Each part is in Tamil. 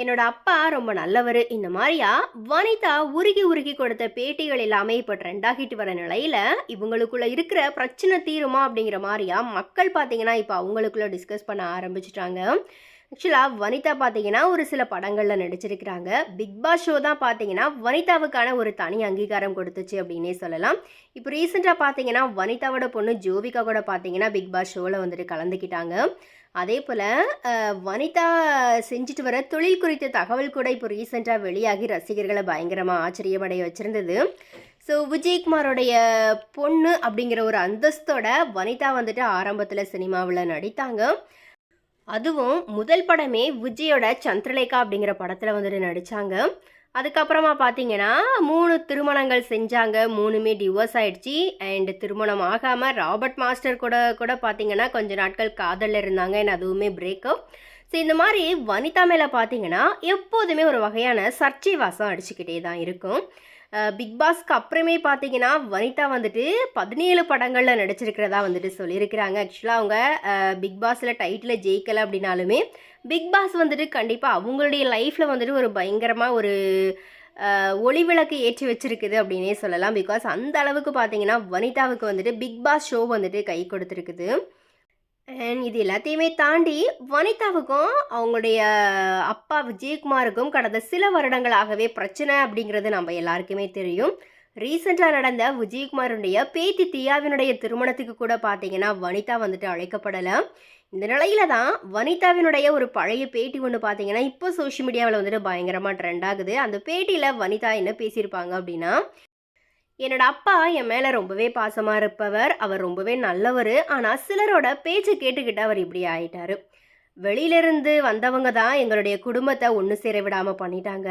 என்னோட அப்பா ரொம்ப நல்லவர். இந்த மாதிரியா வனிதா உருகி உருகி கொடுத்த பேட்டிகள் எல்லாமே இப்போ ட்ரெண்ட் ஆகிட்டு வர நிலையில் இவங்களுக்குள்ள இருக்கிற பிரச்சனை தீருமா அப்படிங்கிற மாதிரியா மக்கள் பார்த்தீங்கன்னா இப்போ அவங்களுக்குள்ள டிஸ்கஸ் பண்ண ஆரம்பிச்சிட்டாங்க. ஆக்சுவலாக வனிதா பார்த்தீங்கன்னா ஒரு சில படங்களில் நடிச்சிருக்கிறாங்க. பிக் பாஸ் ஷோ தான் பார்த்தீங்கன்னா வனிதாவுக்கான ஒரு தனி அங்கீகாரம் கொடுத்துச்சு அப்படின்னே சொல்லலாம். இப்போ ரீசெண்டாக பார்த்தீங்கன்னா வனிதாவோட பொண்ணு ஜோவிகா கூட பார்த்தீங்கன்னா பிக் பாஸ் ஷோவில் வந்துட்டு கலந்துக்கிட்டாங்க. அதே போல் வனிதா செஞ்சுட்டு வர தொழில் குறித்த தகவல் கூட இப்போ ரீசெண்டாக வெளியாகி ரசிகர்களை பயங்கரமாக ஆச்சரியமடைய வச்சுருந்தது. ஸோ விஜயகுமாரோடைய பொண்ணு அப்படிங்கிற ஒரு அந்தஸ்தோட வனிதா வந்துட்டு ஆரம்பத்தில் சினிமாவில் நடித்தாங்க. அதுவும் முதல் படமே விஜயோட சந்திரலேகா அப்படிங்கிற படத்தில் வந்துட்டு நடித்தாங்க அதுக்கப்புறமா பார்த்தீங்கன்னா மூணு திருமணங்கள் செஞ்சாங்க. மூணுமே டிவோர்ஸ் ஆயிடுச்சு. அண்ட் திருமணம் ஆகாமல் ராபர்ட் மாஸ்டர் கூட கூட பார்த்தீங்கன்னா கொஞ்ச நாட்கள் காதலில் இருந்தாங்க. அண்ட் அதுவுமே பிரேக்கப் ஸோ இந்த மாதிரி வனிதா மேலே பார்த்தீங்கன்னா எப்போதுமே ஒரு வகையான சர்ச்சை வாசம் அடிச்சுக்கிட்டே தான் இருக்கும். பிக் பாஸ்க்கு அப்புறமே பார்த்தீங்கன்னா வனிதா வந்துட்டு பதினேழு படங்களில் நடிச்சிருக்கிறதா வந்துட்டு சொல்லியிருக்கிறாங்க. ஆக்சுவலாக அவங்க பிக் பாஸில் டைட்டில் ஜெயிக்கலை அப்படின்னாலுமே பிக் பாஸ் வந்துட்டு கண்டிப்பாக அவங்களுடைய லைஃப்பில் வந்துட்டு ஒரு பயங்கரமாக ஒரு ஒளி விளக்கு ஏற்றி வச்சிருக்குது அப்படின்னே சொல்லலாம். பிகாஸ் அந்த அளவுக்கு பார்த்தீங்கன்னா வனிதாவுக்கு வந்துட்டு பிக் பாஸ் ஷோ வந்துட்டு கை கொடுத்துருக்குது. அண்ட் இது எல்லாத்தையுமே தாண்டி வனிதாவுக்கும் அவங்களுடைய அப்பா விஜயகுமாருக்கும் கடந்த சில வருடங்களாகவே பிரச்சனை அப்படிங்கிறது நம்ம எல்லாருக்குமே தெரியும். ரீசெண்டாக நடந்த விஜயகுமாருடைய பேத்தி தியாவினுடைய திருமணத்துக்கு கூட பார்த்தீங்கன்னா வனிதா வந்துட்டு அழைக்கப்படலை. இந்த நிலையில தான் வனிதாவினுடைய ஒரு பழைய பேட்டி ஒன்று பார்த்தீங்கன்னா இப்போ சோஷியல் மீடியாவில் வந்துட்டு பயங்கரமாக ட்ரெண்ட் ஆகுது. அந்த பேட்டியில் வனிதா என்ன பேசியிருப்பாங்க அப்படின்னா என்னோட அப்பா என் மேலே ரொம்பவே பாசமாக இருப்பவர். அவர் ரொம்பவே நல்லவர். ஆனால் சிலரோட பேச்சு கேட்டுக்கிட்டு அவர் இப்படி ஆயிட்டாரு. வெளியிலிருந்து வந்தவங்க தான் எங்களுடைய குடும்பத்தை ஒன்று சேர விடாமல் பண்ணிட்டாங்க.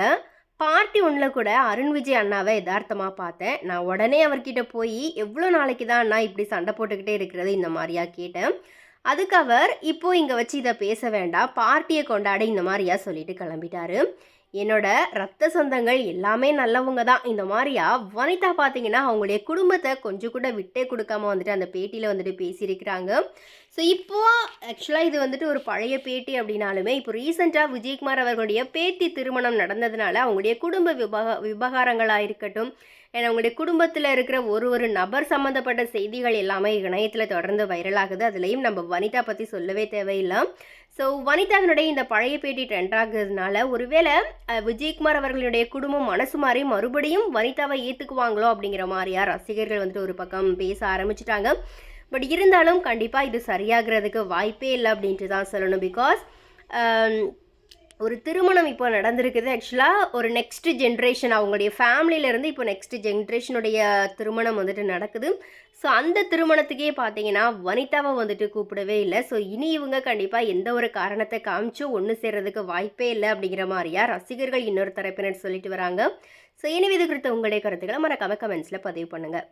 பார்ட்டி ஒன்றில் கூட அருண் விஜய் அண்ணாவை யதார்த்தமாக பார்த்தேன். நான் உடனே அவர்கிட்ட போய் எவ்வளோ நாளைக்கு தான் அண்ணா இப்படி சண்டை போட்டுக்கிட்டே இருக்கிறது? இந்த மாதிரியா? கேட்டேன். அதுக்கு அவர் இப்போது இங்கே வச்சு இதை பேச வேண்டாம். பார்ட்டியை கொண்டாட. இந்த மாதிரியா? சொல்லிட்டு கிளம்பிட்டாரு. என்னோட ரத்த சொந்தங்கள் எல்லாமே நல்லவங்க தான் இந்த மாதிரியா? வனிதா பார்த்தீங்கன்னா அவங்களுடைய குடும்பத்தை கொஞ்சம் கூட விட்டே கொடுக்காம வந்துட்டு அந்த பேட்டியில் வந்துட்டு பேசியிருக்கிறாங்க. ஸோ இப்போ ஆக்சுவலாக இது வந்துட்டு ஒரு பழைய பேட்டி அப்படின்னாலுமே இப்போ ரீசெண்டாக விஜயகுமார் அவர்களுடைய பேத்தி திருமணம் நடந்ததுனால அவங்களுடைய குடும்ப விபக விவகாரங்களாக இருக்கட்டும் ஏன்னா அவங்களுடைய குடும்பத்தில் இருக்கிற ஒரு ஒரு நபர் சம்மந்தப்பட்ட செய்திகள் எல்லாமே இணையத்தில் தொடர்ந்து வைரலாகுது. அதுலேயும் நம்ம வனிதா பற்றி சொல்லவே தேவையில்லை. ஸோ வனிதாவினுடைய இந்த பழைய பேட்டி ட்ரெண்ட் ஆகுறதுனால ஒருவேளை விஜயகுமார் அவர்களுடைய குடும்பம் மனசு மாறி மறுபடியும் வனிதாவை ஏற்றுக்குவாங்களோ அப்படிங்கிற மாதிரியா ரசிகர்கள் வந்துட்டு ஒரு பக்கம் பேச ஆரம்பிச்சிட்டாங்க. பட் இருந்தாலும் கண்டிப்பாக இது சரியாகிறதுக்கு வாய்ப்பே இல்லை அப்படின்ட்டு தான் சொல்லணும். பிகாஸ் um, ஒரு திருமணம் இப்போ நடந்திருக்குது ஆக்சுவலாக ஒரு நெக்ஸ்ட் ஜென்ரேஷன் அவங்களுடைய ஃபேமிலியிலேருந்து இப்போ நெக்ஸ்ட் ஜென்ரேஷனுடைய திருமணம் வந்துட்டு நடக்குது. ஸோ அந்த திருமணத்துக்கே பார்த்தீங்கன்னா வனிதாவை வந்துட்டு கூப்பிடவே இல்லை. ஸோ இனி இவங்க கண்டிப்பாக எந்த ஒரு காரணத்தை காமிச்சும் ஒன்று சேர்கிறதுக்கு வாய்ப்பே இல்லை அப்படிங்கிற மாதிரியா ரசிகர்கள் இன்னொரு தரப்பினர் சொல்லிட்டு வராங்க. ஸோ இனி இது குறித்த உங்களுடைய கருத்துக்களை மறக்காம கமெண்ட்ஸில் பதிவு பண்ணுங்கள்